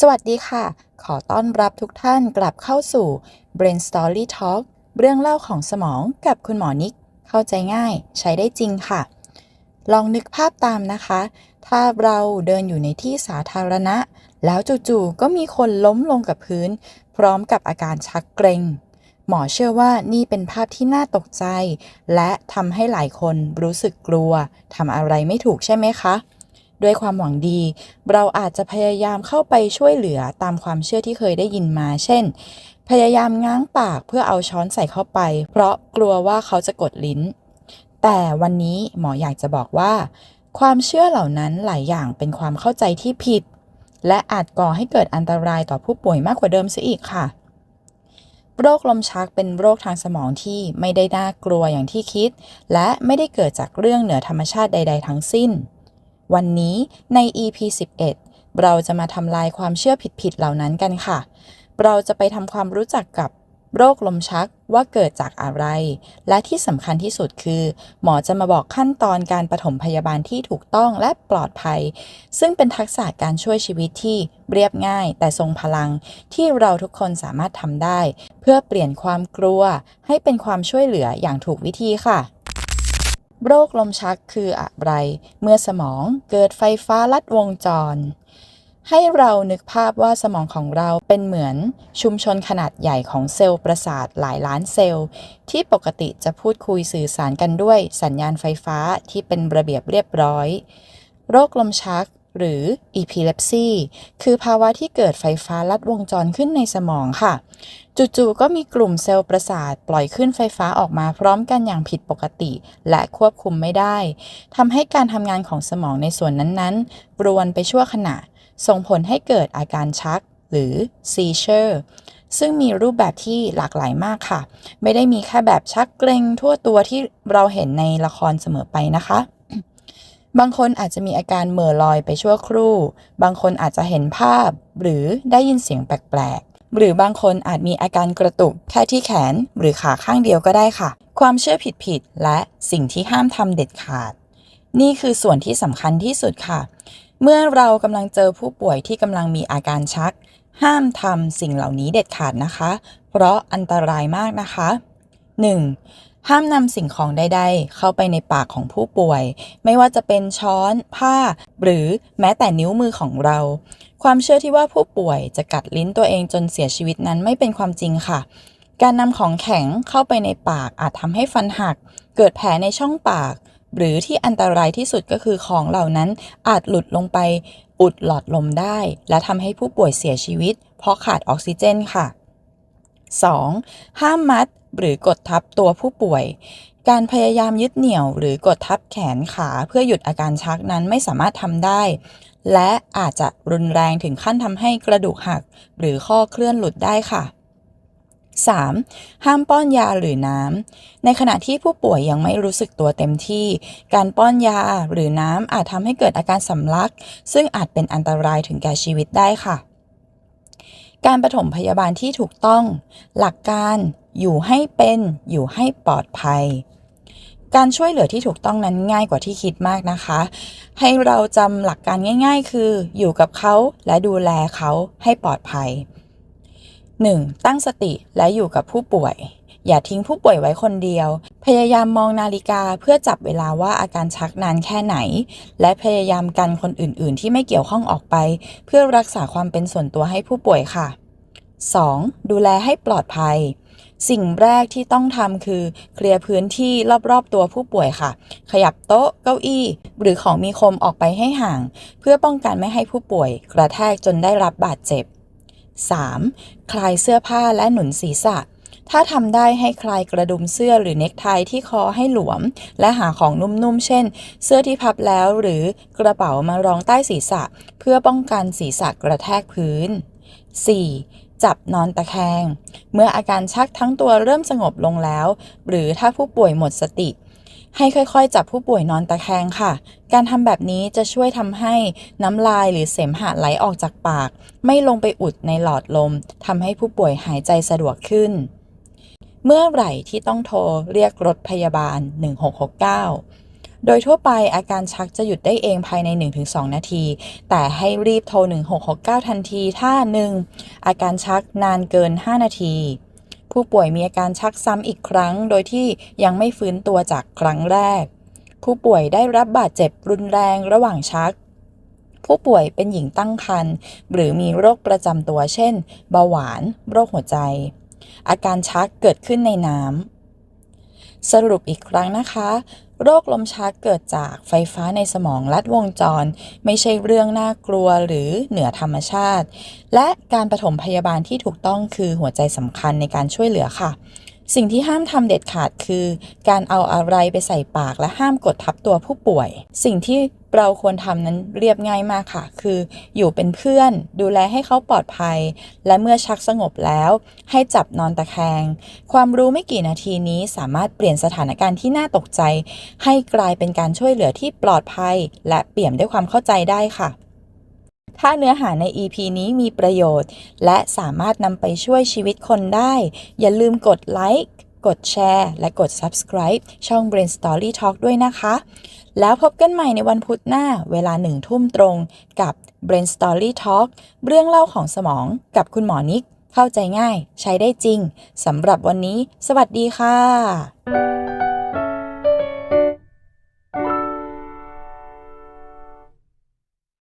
สวัสดีค่ะ ขอต้อนรับทุกท่านกลับเข้าสู่ Brain Story Talk เรื่องเล่าของสมองกับคุณหมอนิก เข้าใจง่ายใช้ได้จริงค่ะ ลองนึกภาพตามนะคะ ถ้าเราเดินอยู่ในที่สาธารณะ แล้วจู่ๆก็มีคนล้มลงกับพื้น พร้อมกับอาการชักเกร็ง หมอเชื่อว่านี่เป็นภาพที่น่าตกใจ และทำให้หลายคนรู้สึกกลัวทำอะไรไม่ถูกใช่ไหมคะ ด้วยความหวังดี เราอาจจะพยายามเข้าไปช่วยเหลือตามความเชื่อที่เคยได้ยินมา เช่น พยายามง้างปากเพื่อเอาช้อนใส่เข้าไป เพราะกลัวว่าเขาจะกดลิ้น แต่วันนี้หมออยากจะบอกว่า ความเชื่อเหล่านั้นหลายอย่างเป็นความเข้าใจที่ผิด และอาจก่อให้เกิดอันตรายต่อผู้ป่วยมากกว่าเดิมเสียอีกค่ะ โรคลมชักเป็นโรคทางสมองที่ไม่ได้น่ากลัวอย่างที่คิด และไม่ได้เกิดจากเรื่องเหนือธรรมชาติใด ๆ ทั้งสิ้น วันนี้ใน EP 11 เราจะมาทำลายความเชื่อผิดๆเหล่านั้นกันค่ะ เราจะไปทำความรู้จักกับ โรคลมชักว่าเกิดจากอะไร และที่สำคัญที่สุดคือ หมอจะมาบอกขั้นตอนการปฐมพยาบาลที่ถูกต้องและปลอดภัย ซึ่งเป็นทักษะการช่วยชีวิตที่เรียบง่าย แต่ทรงพลังที่เราทุกคนสามารถทำได้ เพื่อเปลี่ยนความกลัว ให้เป็นความช่วยเหลืออย่างถูกวิธีค่ะโรคลมชักคืออะไร เมื่อสมองเกิดไฟฟ้าลัดวงจร ให้เรานึกภาพว่าสมองของเราเป็นเหมือนชุมชนขนาดใหญ่ของเซลล์ประสาทหลายล้านเซลล์ ที่ปกติจะพูดคุยสื่อสารกันด้วยสัญญาณไฟฟ้าที่เป็นระเบียบเรียบร้อย โรคลมชักหรือ epilepsy คือภาวะที่เกิดไฟฟ้าลัดวงจรขึ้นในสมองค่ะ จู่ๆ ก็มีกลุ่มเซลล์ประสาทปล่อยขึ้นไฟฟ้าออกมาพร้อมกันอย่างผิดปกติ และควบคุมไม่ได้ ทำให้การทำงานของสมองในส่วนนั้นๆ รวนไปชั่วขณะ ส่งผลให้เกิดอาการชักหรือ seizure ซึ่งมีรูปแบบที่หลากหลายมากค่ะ ไม่ได้มีแค่แบบชักเกร็งทั่วตัวที่เราเห็นในละครเสมอไปนะคะ บางคนอาจจะมีอาการเหม่อลอยไปชั่วครู่ บางคนอาจจะเห็นภาพ หรือได้ยินเสียงแปลกๆ หรือบางคนอาจมีอาการกระตุกแค่ที่แขนหรือขาข้างเดียวก็ได้ค่ะ ความเชื่อผิดๆและสิ่งที่ห้ามทำเด็ดขาด นี่คือส่วนที่สำคัญที่สุดค่ะ เมื่อเรากำลังเจอผู้ป่วยที่กำลังมีอาการชัก ห้ามทำสิ่งเหล่านี้เด็ดขาดนะคะ เพราะอันตรายมากนะคะ 1. ห้ามนำสิ่งของใดๆ เข้าไปในปากของผู้ป่วย ไม่ว่าจะเป็นช้อน ผ้า หรือแม้แต่นิ้วมือของเรา ความเชื่อที่ว่าผู้ป่วยจะกัดลิ้นตัวเองจนเสียชีวิตนั้นไม่เป็นความจริงค่ะการนำของแข็งเข้าไปในปากอาจทำให้ฟันหัก เกิดแผลในช่องปาก หรือที่อันตรายที่สุดก็คือของเหล่านั้นอาจหลุดลงไปอุดหลอดลมได้ และทำให้ผู้ป่วยเสียชีวิต เพราะขาดออกซิเจนค่ะ 2. ห้ามมัดหรือกดทับตัวผู้ป่วย การพยายามยึดเหนี่ยวหรือกดทับแขนขาเพื่อหยุดอาการชักนั้นไม่สามารถทำได้ และอาจจะรุนแรงถึงขั้นทำให้กระดูกหัก หรือข้อเคลื่อนหลุดได้ค่ะ 3. ห้ามป้อนยาหรือน้ำ ในขณะที่ผู้ป่วยยังไม่รู้สึกตัวเต็มที่ การป้อนยาหรือน้ำอาจทำให้เกิดอาการสำลัก ซึ่งอาจเป็นอันตรายถึงแก่ชีวิตได้ค่ะ การปฐมพยาบาลที่ถูกต้อง หลักการอยู่ให้เป็น อยู่ให้ปลอดภัย การช่วยเหลือที่ถูกต้องนั้นง่ายกว่าที่คิดมากนะคะ ให้เราจำหลักการง่าย ๆ คือ อยู่กับเขาและดูแลเขาให้ปลอดภัย 1. ตั้งสติและอยู่กับผู้ป่วย อย่าทิ้งผู้ป่วยไว้คนเดียว พยายามมองนาฬิกาเพื่อจับเวลาว่าอาการชักนานแค่ไหน และพยายามกันคนอื่น ๆ ที่ไม่เกี่ยวข้องออกไป เพื่อรักษาความเป็นส่วนตัวให้ผู้ป่วยค่ะ 2. ดูแลให้ปลอดภัย สิ่งแรกที่ต้องทำคือ เคลียร์พื้นที่รอบๆตัวผู้ป่วยค่ะ ขยับโต๊ะเก้าอี้ หรือของมีคมออกไปให้ห่าง เพื่อป้องกันไม่ให้ผู้ป่วย กระแทกจนได้รับบาดเจ็บ 3. คลายเสื้อผ้าและหนุนศีรษะ ถ้าทำได้ให้คลายกระดุมเสื้อหรือเน็คไทที่คอให้หลวม และหาของนุ่มๆ เช่น เสื้อที่พับแล้วหรือกระเป๋ามารองใต้ศีรษะ เพื่อป้องกันศีรษะกระแทกพื้น 4. จับนอนตะแคง เมื่ออาการชักทั้งตัวเริ่มสงบลงแล้ว หรือถ้าผู้ป่วยหมดสติ ให้ค่อยๆ จับผู้ป่วยนอนตะแคงค่ะ การทำแบบนี้จะช่วยทำให้น้ำลายหรือเสมหะไหลออกจากปาก ไม่ลงไปอุดในหลอดลมทำให้ผู้ป่วยหายใจสะดวกขึ้น เมื่อไหร่ที่ต้องโทรเรียกรถพยาบาล 1669โดยทั่วไปอาการชักจะหยุดได้เองภายใน 1-2 นาที แต่ให้รีบโทร 1669 ทันทีถ้า 1. อาการชักนานเกิน 5 นาที ผู้ป่วยมีอาการชักซ้ำอีกครั้ง โดยที่ยังไม่ฟื้นตัวจากครั้งแรก ผู้ป่วยได้รับบาดเจ็บรุนแรงระหว่างชัก ผู้ป่วยเป็นหญิงตั้งครรภ์หรือมีโรคประจำตัวเช่น เบาหวาน โรคหัวใจ อาการชักเกิดขึ้นในน้ำสรุปอีกครั้งนะคะ โรคลมชักเกิดจากไฟฟ้าในสมองลัดวงจร ไม่ใช่เรื่องน่ากลัวหรือเหนือธรรมชาติ และการปฐมพยาบาลที่ถูกต้องคือหัวใจสำคัญในการช่วยเหลือค่ะ สิ่งที่ห้ามทำเด็ดขาดคือ การเอาอะไรไปใส่ปากและห้ามกดทับตัวผู้ป่วย สิ่งที่เราควรทำนั้นเรียบง่ายมากค่ะ คืออยู่เป็นเพื่อน ดูแลให้เขาปลอดภัย และเมื่อชักสงบแล้ว ให้จับนอนตะแคง ความรู้ไม่กี่นาทีนี้สามารถเปลี่ยนสถานการณ์ที่น่าตกใจ ให้กลายเป็นการช่วยเหลือที่ปลอดภัย และเปี่ยมด้วยความเข้าใจได้ค่ะ ถ้าเนื้อหาใน EP นี้มีประโยชน์ และสามารถนำไปช่วยชีวิตคนได้ อย่าลืมกดไลค์กดแชร์ และกด subscribe ช่อง Brain Story Talk ด้วยนะคะ แล้วพบกันใหม่ในวันพุธหน้าเวลาหนึ่งทุ่มตรงกับ Brain Story Talk เรื่องเล่าของสมองกับคุณหมอนิก เข้าใจง่าย ใช้ได้จริงสำหรับวันนี้ สวัสดีค่ะ